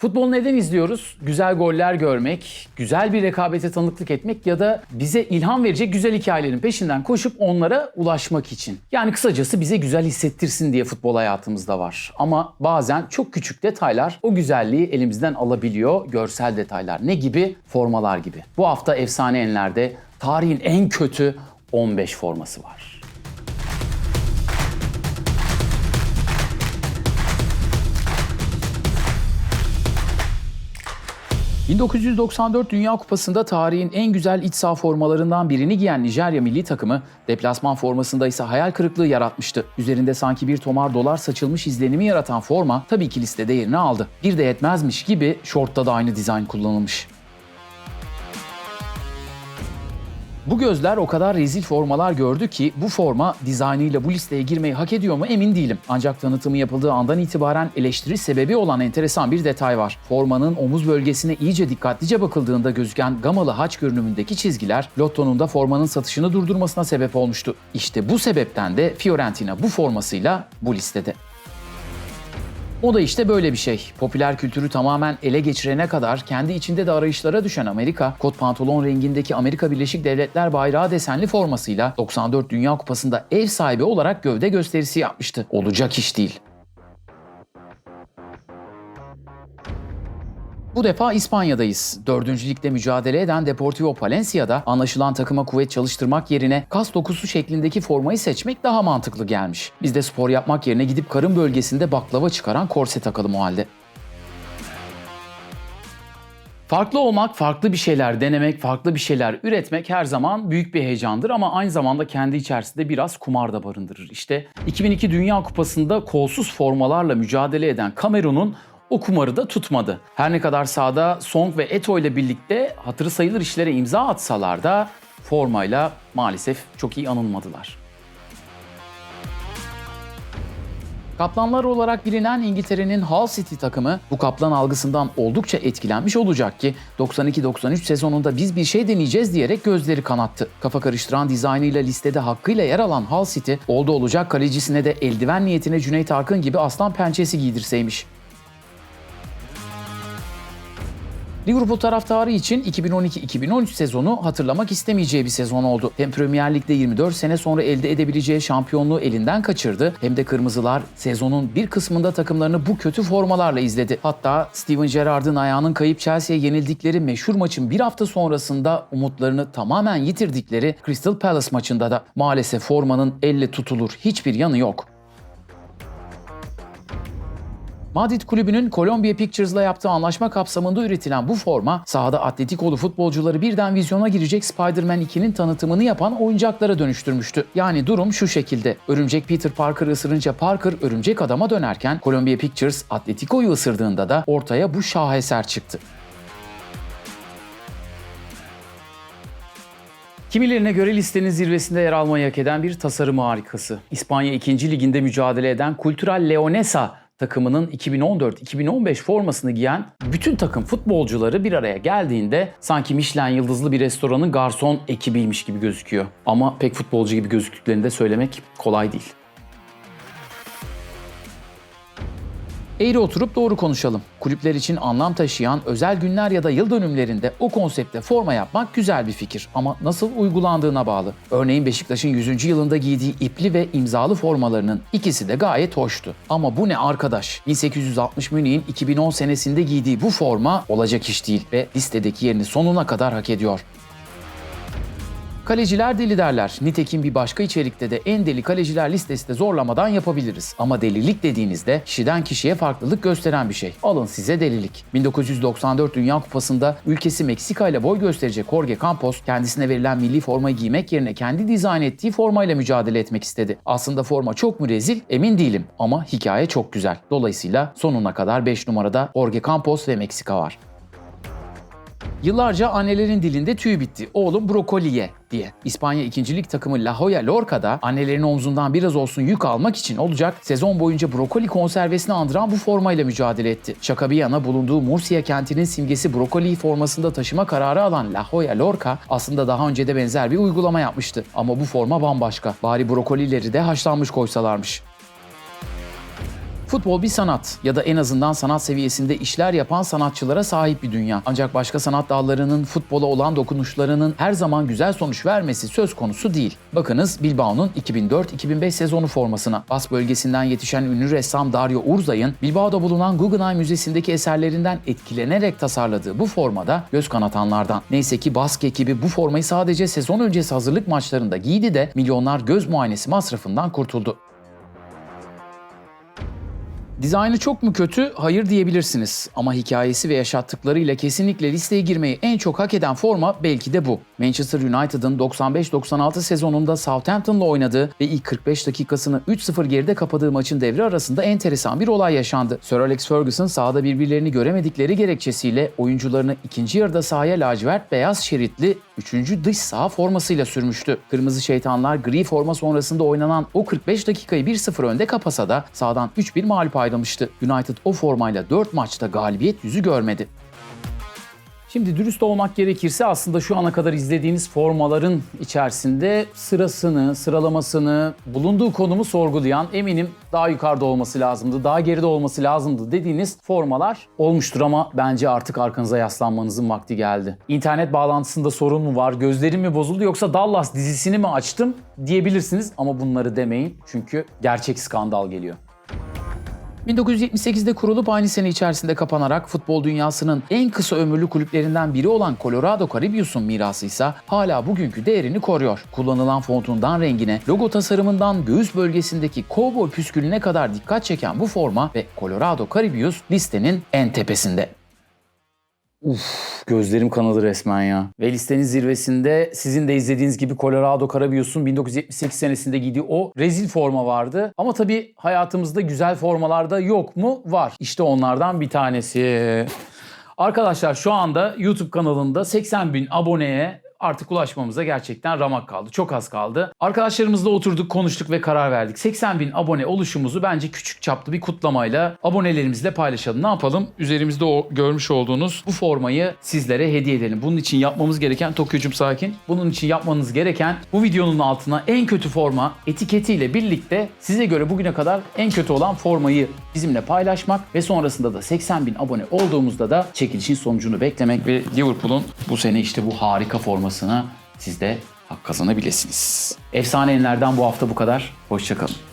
Futbol neden izliyoruz? Güzel goller görmek, güzel bir rekabete tanıklık etmek ya da bize ilham verecek güzel hikayelerin peşinden koşup onlara ulaşmak için. Yani kısacası bize güzel hissettirsin diye futbol hayatımızda var. Ama bazen çok küçük detaylar o güzelliği elimizden alabiliyor. Görsel detaylar. Ne gibi? Formalar gibi. Bu hafta efsane enlerde tarihin en kötü 15 forması var. 1994 Dünya Kupası'nda tarihin en güzel iç saha formalarından birini giyen Nijerya milli takımı deplasman formasında ise hayal kırıklığı yaratmıştı. Üzerinde sanki bir tomar dolar saçılmış izlenimi yaratan forma tabii ki listede yerini aldı. Bir de yetmezmiş gibi şortta da aynı dizayn kullanılmış. Bu gözler o kadar rezil formalar gördü ki bu forma dizaynıyla bu listeye girmeyi hak ediyor mu emin değilim. Ancak tanıtımı yapıldığı andan itibaren eleştiri sebebi olan enteresan bir detay var. Formanın omuz bölgesine iyice dikkatlice bakıldığında gözüken gamalı haç görünümündeki çizgiler Lotto'nun da formanın satışını durdurmasına sebep olmuştu. İşte bu sebepten de Fiorentina bu formasıyla bu listede. O da işte böyle bir şey. Popüler kültürü tamamen ele geçirene kadar kendi içinde de arayışlara düşen Amerika, kot pantolon rengindeki Amerika Birleşik Devletler bayrağı desenli formasıyla 94 Dünya Kupası'nda ev sahibi olarak gövde gösterisi yapmıştı. Olacak iş değil. Bu defa İspanya'dayız. Dördüncü ligde mücadele eden Deportivo Palencia'da anlaşılan takıma kuvvet çalıştırmak yerine kas dokusu şeklindeki formayı seçmek daha mantıklı gelmiş. Biz de spor yapmak yerine gidip karın bölgesinde baklava çıkaran korse takalım o halde. Farklı olmak, farklı bir şeyler denemek, farklı bir şeyler üretmek her zaman büyük bir heyecandır ama aynı zamanda kendi içerisinde biraz kumar da barındırır. İşte 2002 Dünya Kupası'nda kolsuz formalarla mücadele eden Kamerun'un o kumarı da tutmadı. Her ne kadar sahada Song ve Eto ile birlikte hatırı sayılır işlere imza atsalar da formayla maalesef çok iyi anılmadılar. Kaplanlar olarak bilinen İngiltere'nin Hull City takımı bu kaplan algısından oldukça etkilenmiş olacak ki 92-93 sezonunda biz bir şey deneyeceğiz diyerek gözleri kanattı. Kafa karıştıran dizaynıyla listede hakkıyla yer alan Hull City, oldu olacak kalecisine de eldiven niyetine Cüneyt Arkın gibi aslan pençesi giydirseymiş. Liverpool taraftarı için 2012-2013 sezonu hatırlamak istemeyeceği bir sezon oldu. Hem Premier Lig'de 24 sene sonra elde edebileceği şampiyonluğu elinden kaçırdı hem de Kırmızılar sezonun bir kısmında takımlarını bu kötü formalarla izledi. Hatta Steven Gerrard'ın ayağının kayıp Chelsea'ye yenildikleri meşhur maçın bir hafta sonrasında umutlarını tamamen yitirdikleri Crystal Palace maçında da maalesef formanın elle tutulur hiçbir yanı yok. Madrid kulübünün Columbia Pictures'la yaptığı anlaşma kapsamında üretilen bu forma sahada Atletikolu futbolcuları birden vizyona girecek Spider-Man 2'nin tanıtımını yapan oyuncaklara dönüştürmüştü. Yani durum şu şekilde. Örümcek Peter Parker ısırınca Parker örümcek adama dönerken Columbia Pictures Atletico'yu ısırdığında da ortaya bu şaheser çıktı. Kimilerine göre listenin zirvesinde yer almayı hak eden bir tasarım harikası. İspanya 2. Liginde mücadele eden Cultural Leonesa takımının 2014-2015 formasını giyen bütün takım futbolcuları bir araya geldiğinde sanki Michelin yıldızlı bir restoranın garson ekibiymiş gibi gözüküyor. Ama pek futbolcu gibi gözüktüklerini de söylemek kolay değil. Eğri oturup doğru konuşalım. Kulüpler için anlam taşıyan özel günler ya da yıl dönümlerinde o konsepte forma yapmak güzel bir fikir ama nasıl uygulandığına bağlı. Örneğin Beşiktaş'ın 100. yılında giydiği ipli ve imzalı formalarının ikisi de gayet hoştu. Ama bu ne arkadaş? 1860 Münih'in 2010 senesinde giydiği bu forma olacak iş değil ve listedeki yerini sonuna kadar hak ediyor. Kaleciler deli derler. Nitekim bir başka içerikte de en deli kaleciler listesi de zorlamadan yapabiliriz. Ama delilik dediğinizde kişiden kişiye farklılık gösteren bir şey. Alın size delilik. 1994 Dünya Kupası'nda ülkesi Meksika ile boy gösterecek Jorge Campos kendisine verilen milli formayı giymek yerine kendi dizayn ettiği formayla mücadele etmek istedi. Aslında forma çok mu rezil emin değilim ama hikaye çok güzel. Dolayısıyla sonuna kadar 5 numarada Jorge Campos ve Meksika var. Yıllarca annelerin dilinde tüy bitti. Oğlum brokoliye diye. İspanya 2. Lig takımı La Joya Lorca'da annelerin omzundan biraz olsun yük almak için olacak sezon boyunca brokoli konservesini andıran bu formayla mücadele etti. Şaka bir yana bulunduğu Murcia kentinin simgesi brokoli formasında taşıma kararı alan La Joya Lorca aslında daha önce de benzer bir uygulama yapmıştı. Ama bu forma bambaşka. Bari brokolileri de haşlanmış koysalarmış. Futbol bir sanat ya da en azından sanat seviyesinde işler yapan sanatçılara sahip bir dünya. Ancak başka sanat dallarının futbola olan dokunuşlarının her zaman güzel sonuç vermesi söz konusu değil. Bakınız Bilbao'nun 2004-2005 sezonu formasına. Bas bölgesinden yetişen ünlü ressam Dario Urzay'ın Bilbao'da bulunan Guggenheim Müzesi'ndeki eserlerinden etkilenerek tasarladığı bu formada göz kanatanlardan. Neyse ki Bask ekibi bu formayı sadece sezon öncesi hazırlık maçlarında giydi de milyonlar göz muayenesi masrafından kurtuldu. Dizaynı çok mu kötü? Hayır diyebilirsiniz. Ama hikayesi ve yaşattıklarıyla kesinlikle listeye girmeyi en çok hak eden forma belki de bu. Manchester United'ın 95-96 sezonunda Southampton'la oynadığı ve ilk 45 dakikasını 3-0 geride kapadığı maçın devre arasında enteresan bir olay yaşandı. Sir Alex Ferguson sahada birbirlerini göremedikleri gerekçesiyle oyuncularını ikinci yarıda sahaya lacivert beyaz şeritli 3. dış saha formasıyla sürmüştü. Kırmızı şeytanlar gri forma sonrasında oynanan o 45 dakikayı 1-0 önde kapasa da sahadan 3-1 mağlup ayrılmıştı. United o formayla 4 maçta galibiyet yüzü görmedi. Şimdi dürüst olmak gerekirse aslında şu ana kadar izlediğiniz formaların içerisinde sırasını, sıralamasını, bulunduğu konumu sorgulayan eminim daha yukarıda olması lazımdı, daha geride olması lazımdı dediğiniz formalar olmuştur ama bence artık arkanıza yaslanmanızın vakti geldi. İnternet bağlantısında sorun mu var, gözlerim mi bozuldu yoksa Dallas dizisini mi açtım diyebilirsiniz ama bunları demeyin çünkü gerçek skandal geliyor. 1978'de kurulup aynı sene içerisinde kapanarak futbol dünyasının en kısa ömürlü kulüplerinden biri olan Colorado Caribbeans'un mirası ise hala bugünkü değerini koruyor. Kullanılan fontundan rengine, logo tasarımından göğüs bölgesindeki kovboy püskülüne kadar dikkat çeken bu forma ve Colorado Caribbeans listenin en tepesinde. Uf, gözlerim kanadı resmen ya. Ve listenin zirvesinde sizin de izlediğiniz gibi Colorado Carabbios'un 1978 senesinde giydiği o rezil forma vardı. Ama tabii hayatımızda güzel formalarda yok mu? Var. İşte onlardan bir tanesi. Arkadaşlar şu anda YouTube kanalında 80 bin aboneye artık ulaşmamıza gerçekten ramak kaldı. Çok az kaldı. Arkadaşlarımızla oturduk, konuştuk ve karar verdik. 80 bin abone oluşumuzu bence küçük çaplı bir kutlamayla abonelerimizle paylaşalım. Ne yapalım? Üzerimizde o görmüş olduğunuz bu formayı sizlere hediye edelim. Bunun için yapmamız gereken Tokyo'cum sakin. Bunun için yapmanız gereken bu videonun altına en kötü forma etiketiyle birlikte size göre bugüne kadar en kötü olan formayı bizimle paylaşmak ve sonrasında da 80 bin abone olduğumuzda da çekilişin sonucunu beklemek ve Liverpool'un bu sene işte bu harika formasına siz de hak kazanabilirsiniz. Efsane Enler'den bu hafta bu kadar. Hoşçakalın.